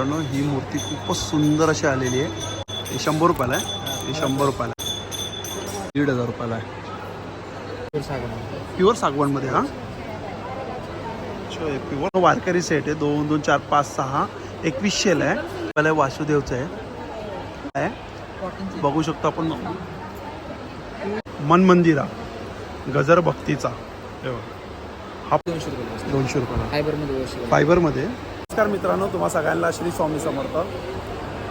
मित्रांनो ही मूर्ती खूपच सुंदर अशी आलेली आहे. ही शंभर रुपयाला आहे. ही शंभर रुपयाला आहे. दीड हजार रुपयाला आहे. प्युअर सागवणमध्ये हा? प्युअर वारकरी सेट आहे. दोन दोन चार पाच सहा एकवीसशेला आहे. पहिला वासुदेवचं आहे. आहे. बघू शकतो आपण. मन मंदिरा गजर भक्तीचा. हे दोनशे रुपये दोनशे रुपयाला. फायबरमध्ये फायबरमध्ये नमस्कार मित्रांनो तुम्हा सगळ्यांना श्री स्वामी समर्थ.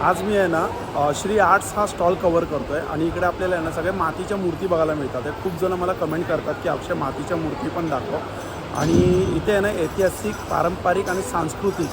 आज मी आहे ना श्री आर्ट्स हा स्टॉल कवर करतो आहे आणि इकडे आपल्याला आहे ना सगळ्या मातीच्या मूर्ती बघायला मिळतात. आहे खूप जण मला कमेंट करतात की अक्षय मातीच्या मूर्ती पण दाखव. आणि इथे आहे ना ऐतिहासिक पारंपरिक आणि सांस्कृतिक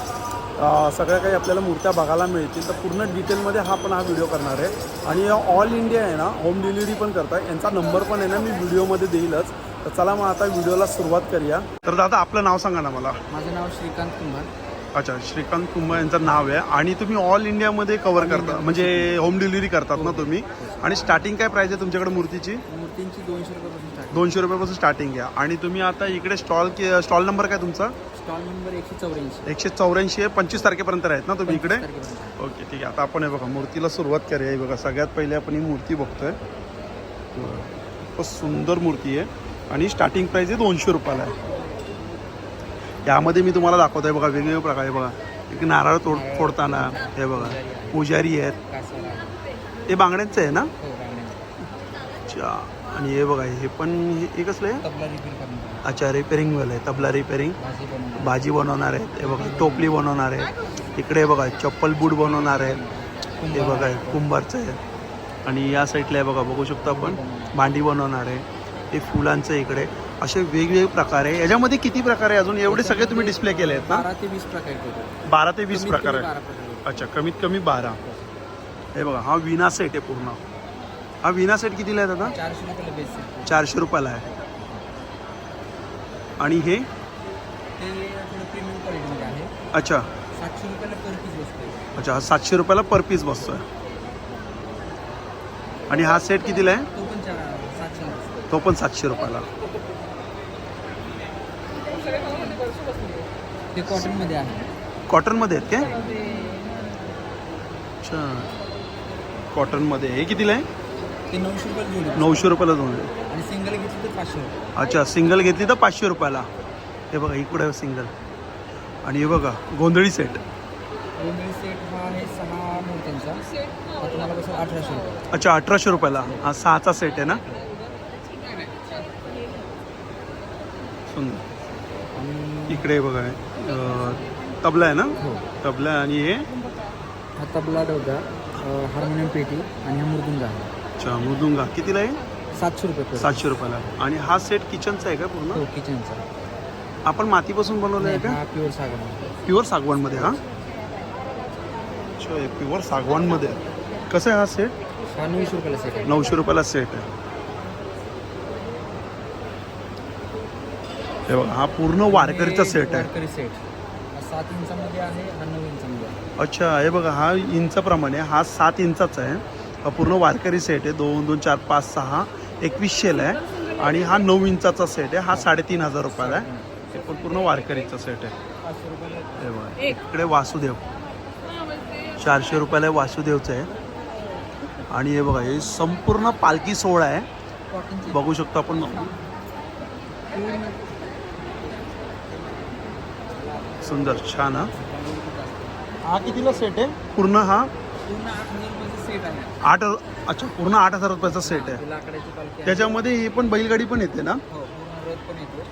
सगळ्या काही आपल्याला मूर्त्या बघायला मिळतील. तर पूर्ण डिटेलमध्ये हा पण हा व्हिडिओ करणार आहे. आणि ऑल इंडिया आहे ना होम डिलिव्हरी पण करताय. यांचा नंबर पण आहे ना मी व्हिडिओमध्ये देईलच. तर चला मग आता व्हिडिओला सुरुवात करूया. तर दादा आपलं नाव सांगा ना मला. माझं नाव श्रीकांत कुंभार. अच्छा श्रीकांत कुंभ यांचं नाव आहे आणि तुम्ही ऑल इंडियामध्ये कव्हर करता म्हणजे होम डिलिव्हरी करतात ना तुम्ही. आणि स्टार्टिंग काय प्राइस आहे तुमच्याकडे मूर्तीची? मूर्तींची दोनशे रुपयापासून दोनशे रुपयापासून स्टार्टिंग आहे. आणि तुम्ही आता इकडे स्टॉल स्टॉल नंबर काय तुमचा? स्टॉल नंबर एकशे चौऱ्याऐंशी. एकशे चौऱ्याऐंशी आहे. पंचवीस तारखेपर्यंत आहेत ना तुम्ही इकडे? तारखेपर्यंत. ओके ठीक आहे. आता आपण हे बघा मूर्तीला सुरुवात करूया. हे बघा सगळ्यात पहिले आपण ही मूर्ती बघतोय. बघा. खूपच सुंदर मूर्ती आहे. आणि स्टार्टिंग प्राइस आहे दोनशे रुपयाला आहे. यामध्ये मी तुम्हाला दाखवतोय बघा वेगवेगळे प्रकार आहे बघा. एक नारळ तोड फोडताना हे बघा. पुजारी आहेत. हे बांगड्यांचं आहे ना? हो. अच्छा. आणि हे बघा हे पण हे- कसलं आहे? अच्छा रिपेअरिंगवालं आहे. तबला रिपेअरिंग भाजी बनवणार आहेत. हे बघा टोपली बनवणार आहे इकडे बघा चप्पल बूट बनवणार आहेत. हे बघा कुंभारचं आहे. आणि या साईडला आहे बघा बघू शकतो आपण. भांडी बनवणार आहे. हे फुलांचं आहे इकडे. असे वेगवेगळे प्रकार आहे. याच्यामध्ये किती प्रकार आहे अजून? एवढे सगळे तुम्ही डिस्प्ले केले आहेत ना? बारा ते वीस प्रकार बारा ते वीस कमीत प्रकार कमी आहे बारा प्रकार अच्छा कमीत कमी बारा. हे बघा हा विना सेट आहे पूर्ण. हा विना सेट कितीला आहे दादा चारशे रुपयाला बेस आहे. चारशे रुपयाला आहे. आणि हे? ते थोडं प्रीमियम क्वालिटीमध्ये आहे. अच्छा. सातशे रुपयाला पर पीस बसतो अच्छा हा सातशे रुपयाला पर पीस बसतोय. आणि हा सेट कितीला आहे? तो पण चार सातशे बसतो तो पण सातशे रुपयाला. ते कॉटनमध्ये आहे. कॉटनमध्ये आहेत काय? अच्छा. कॉटनमध्ये हे कितीला आहे? ते नऊशे रुपयाला नऊशे रुपयाला दोन. आणि सिंगल घेतली तर पाचशे रुपये. अच्छा सिंगल घेतली तर पाचशे रुपयाला. हे बघा इकडे सिंगल आणि हे बघा गोंधळी सेट गोंधळी सेट हा आहे सहा मूर्त्यांचा. तुम्हाला बसेल अठराशे रुपये. अच्छा अठराशे रुपयाला. हा सहाचा सेट आहे ना? सुंदर. इकडे बघा अं, तबला आहे ना? हो. तबला आणि हे? हा तबला डोगा हार्मोनियम पेटी आणि हा मृदुंग. आहे अच्छा मृदुंगा. कितीला आहे? सातशे रुपये per. सातशे रुपयाला आणि हा सेट किचनचा आहे का पूर्ण? हो किचनचा. आपण मातीपासून बनवलं आहे का? हा प्युअर आहे. प्युअर सागवानमध्ये हा? अच्छा प्युअर सागवानमध्ये. आहे. कसं आहे हा सेट हा नऊशे रुपयाला सेट आहे. नऊशे रुपयाला सेट आहे. हे बघा हा पूर्ण वारकरीचा सेट आहे. वारकरी सेट. हा सात इंचामध्ये आहे हा नऊ इंचामध्ये आहे. अच्छा हे बघा हा इंचाप्रमाणे हा सात इंचाचा आहे. हा पूर्ण वारकरी सेट आहे. दोन दोन चार पाच सहा एकवीसशेला आहे. आणि हा नऊ इंचाचा सेट आहे. हा साडेतीन हजार रुपयाला आहे. हे पण पूर्ण वारकरीचा सेट आहे. पाचशे रुपयाला हे बघा इकडे वासुदेव. चारशे रुपयाला वासुदेवचं आहे. आणि हे बघा हे संपूर्ण पालखी सोहळा आहे. कॉटनची बघू शकतो आपण. पूर्ण सुंदर छान हा. हा कितीला सेट आहे? पूर्ण हा? पूर्ण आठ हजार रुपयाचा सेट आहे. आठ अच्छा पूर्ण आठ हजार रुपयाचा सेट आहे. ही लाकडाची पालखी आहे. त्याच्यामध्ये हे पण बैलगाडी पण येते ना? हो पूर्ण रथ पण येतो.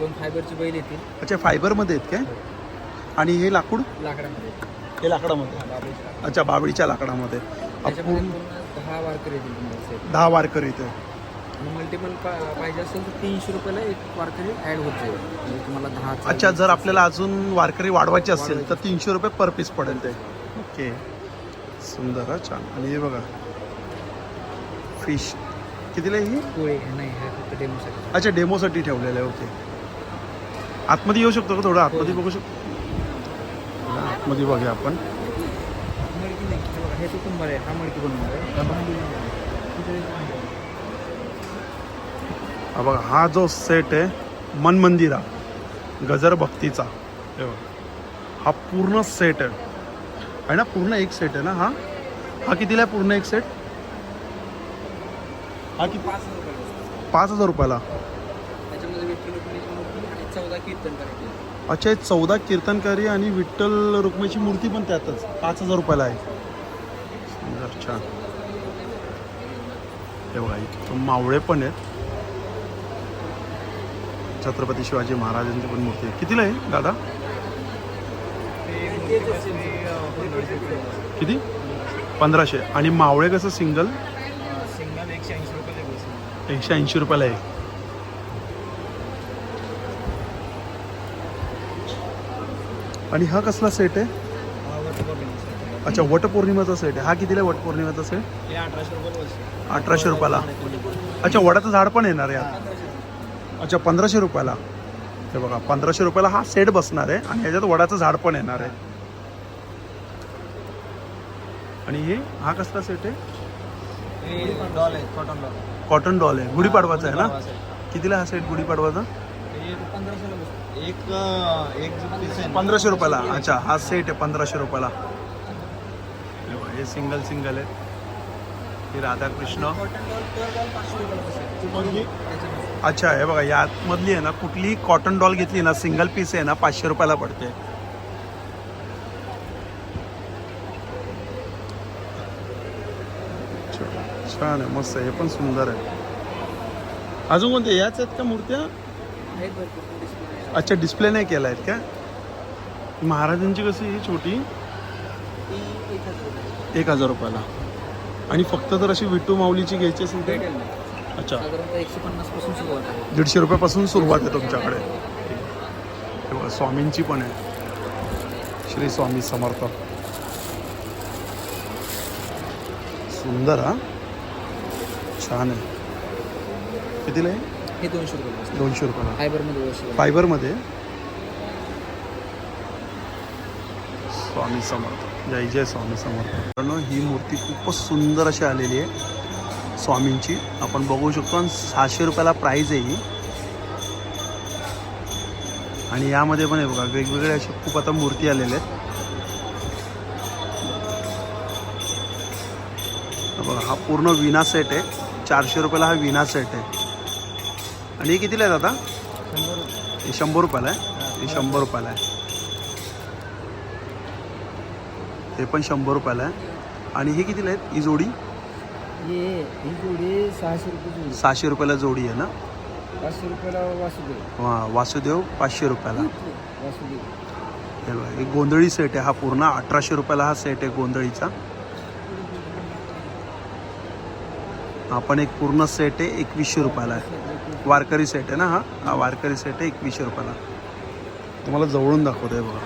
दोन फायबरची बैल येतील. अच्छा फायबरमध्ये आहेत काय? आणि हे लाकूड? लाकडामध्ये. हे लाकडामध्ये. बाबळीची लाकड. अच्छा बाबळीच्या लाकडामध्ये. त्याच्यामध्ये आपण पूर्ण दहा वारकरी येतील तुम्हाला सेट दहा वारकर येते आणि मल्टिपल पाहिजे असेल तर तीनशे रुपयाला एक वारकरी ॲड होत जाईल. म्हणजे तुम्हाला दहा अच्छा जर आपल्याला अजून वारकरी वाढवायचे असेल तर तीनशे रुपये पर पीस पडेल ते. ओके. सुंदर हा छान. आणि हे बघा. फिश कितीला ही? पोळे नाही हा फक्त डेमोसाठी अच्छा डेमोसाठी ठेवलेलं आहे ओके. आतमध्ये येऊ शकतो का थोडं? आतमध्ये बघू शकतो आतमध्ये बघूया आपण. मडकी नाही हे बघा, हे तो कुंभार आहे. हा मडकी बनवणार आहे हा भांडी बनवणार आहे. तिकडे एक भांडी आहे. हा बघा हा जो सेट आहे मन मंदिरा गजर भक्तीचा. हे. हा पूर्ण सेट आहे. आहे ना पूर्ण एक सेट आहे ना हा? हा कितीला आहे पूर्ण एक सेट हा किती? पाच हजार रुपयाला अच्छा हे चौदा कीर्तनकारी आणि विठ्ठल रुक्मिणीची मूर्ती पण त्यातच. पाच हजार रुपयाला आहे. छान. हे बघा मावळे पण आहेत. छत्रपती शिवाजी महाराजांची पण मूर्ती आहे. कितीला आहे दादा? किती? पंधराशे. आणि मावळे कसं सिंगल? सिंगल एकशे ऐंशी रुपये बसतात. एकशे ऐंशी रुपयाला आहे. आणि हा कसला सेट आहे. अच्छा वटपौर्णिमेचा सेट आहे. हा कितीला वटपौर्णिमेचा सेट. अठराशे रुपयाला अच्छा वडाचं झाड पण येणार आहे अच्छा पंधराशे रुपयाला. हे बघा पंधराशे रुपयाला हा सेट बसणार आहे आणि ह्याच्यात वडाचं झाड पण येणार आहे. आणि हे हा कसला सेट आहे? डॉल आहे कॉटन डॉल कॉटन डॉल आहे. गुढीपाडवाचा आहे ना. कितीला हा सेट गुढीपाडवाचा हे पंधराशे रुपयाला. अच्छा हा सेट आहे पंधराशे रुपयाला. हे हे सिंगल सिंगल आहे. हे राधाकृष्ण. अच्छा हे बघा यात मधली आहे ना कुठली कॉटन डॉल घेतली ना सिंगल पीस आहे ना पाचशे रुपयाला पडते. छान आहे मस्त हे पण सुंदर आहे. अजून कोणते? याच आहेत का मूर्त्या. अच्छा डिस्प्ले नाही केला आहेत का? महाराजांची कशी ही छोटी? एक हजार रुपयाला. आणि फक्त जर अशी विटू माऊलीची घ्यायची असेल तर. अच्छा. साधारणतः एकशे सुरुवात आहे. दीडशे रुपयापासून सुरुवात आहे तुमच्याकडे. हे बघा स्वामींची पण आहे. श्री स्वामी समर्थ. सुंदर हा? छान आहे. कितीला आहे? हे दोनशे रुपये. दोनशे रुपयाला फायबरमध्ये फायबरमध्ये? स्वामी समर्थ. जय जय स्वामी समर्थ. मित्रांनो, ही मूर्ती खूपच सुंदर अशी आलेली आहे. स्वामींची. आपण बघू शकतो आणि सहाशे रुपयाला प्राईज आहे ही. आणि यामध्ये पण आहे बघा वेगवेगळ्या असे खूप आता मूर्ती आलेल्या आहेत. बघा हा पूर्ण विना सेट आहे. चारशे रुपयाला हा विना सेट आहे. आणि हे कितीला आहे दादा? हे शंभर रुपयाला आहे. हे शंभर रुपयाला आहे. हे पण शंभर रुपयाला आहे. आणि हे कितीला आहेत? ही जोडी? हे ही जोडी सहाशे रुपये जोडी. सहाशे रुपयाला जोडी आहे ना? पाचशे रुपयाला वासुदेव. वा वासुदेव पाचशे रुपयाला. वासुदेव. हे बघा, हे गोंधळी सेट आहे हा पूर्ण. अठराशे रुपयाला हा सेट आहे गोंधळीचा. हा पण एक पूर्ण सेट आहे एकवीसशे रुपयाला आहे. वारकरी सेट आहे ना हा? हा वारकरी सेट आहे एकवीसशे रुपयाला. तुम्हाला जवळून दाखवतो आहे बघा.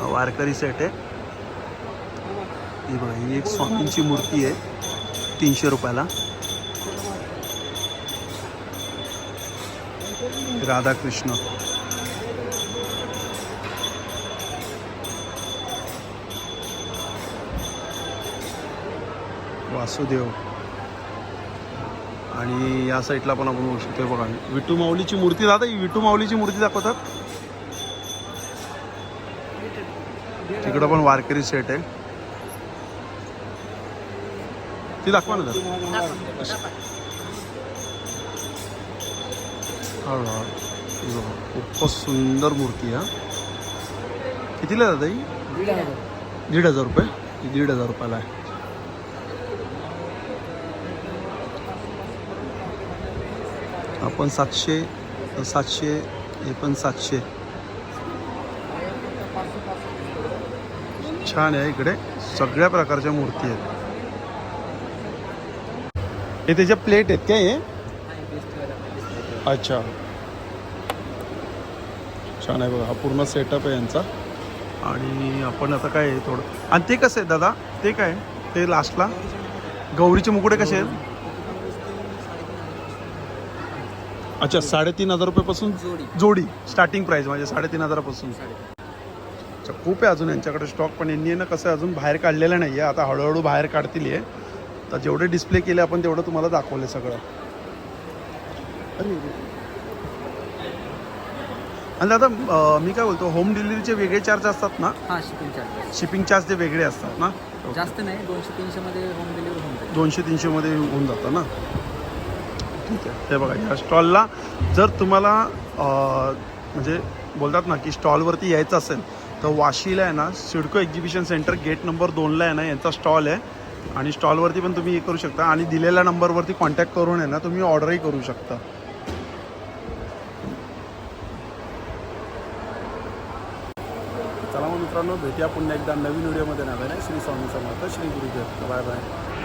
हा वारकरी सेट आहे. हे बघा ही एक स्वामींची मूर्ती आहे तीनशे रुपयाला. राधाकृष्ण. वासुदेव. आणि या साईडला पण आपण बघू शकतो बघा विटू माऊलीची मूर्ती दादा ही विटू माऊलीची मूर्ती दाखवतात. तिकडं पण वारकरी सेट आहे. ती दाखवा ना जरा. हळू हळू. बघा, खूपच सुंदर मूर्ती हा. कितीला आहे दादा ही? दीड हजार दीड हजार रुपये. ही दीड हजार रुपयाला आहे. आपण सातशे सातशे हे पण सातशे. छान आहे इकडे. सगळ्या प्रकारच्या मूर्ती आहेत. हे त्याच्या प्लेट आहेत काय हे? अच्छा. छान आहे बघा हा पूर्ण सेटअप आहे यांचा. आणि आपण आता काय आहे थोडं आणि ते कसं आहे दादा? ते काय ते लास्टला गौरीचे मुकुडे कसे आहेत? अच्छा साडेतीन हजार रुपयापासून जोडी. स्टार्टिंग प्राईस म्हणजे साडेतीन हजारापासून. अच्छा खूप आहे अजून यांच्याकडे स्टॉक पण यांनी ना कसं आहे, अजून बाहेर काढलेलं नाही आहे आता हळूहळू बाहेर काढतील आहे तर जेवढे डिस्प्ले केले आपण तेवढं तुम्हाला दाखवले सगळं. आणि दादा मी काय बोलतो होम डिलिव्हरीचे वेगळे चार्ज असतात ना? हां शिपिंग चार्जेस शिपिंग चार्ज ते वेगळे असतात ना? जास्त नाही दोनशे तीनशेमध्ये होम डिलिव्हरी होऊन जाईल. दोनशे तीनशेमध्ये होऊन जातं ना? ठीक आहे. हे बघा या स्टॉलला जर तुम्हाला म्हणजे बोलतात ना की स्टॉलवरती यायचं असेल तर वाशीला आहे ना CIDCO exhibition centre gate number दोनला आहे ना यांचा स्टॉल आहे. आणि स्टॉलवरती पण तुम्ही हे करू शकता. आणि दिलेल्या नंबरवरती कॉन्टॅक्ट करून आहे ना तुम्ही ऑर्डरही करू शकता. चला मग मित्रांनो भेटूया पुन्हा एकदा नवीन व्हिडिओमध्ये. नव्याने श्री स्वामी समर्थ श्री गुरुदेव. Bye bye.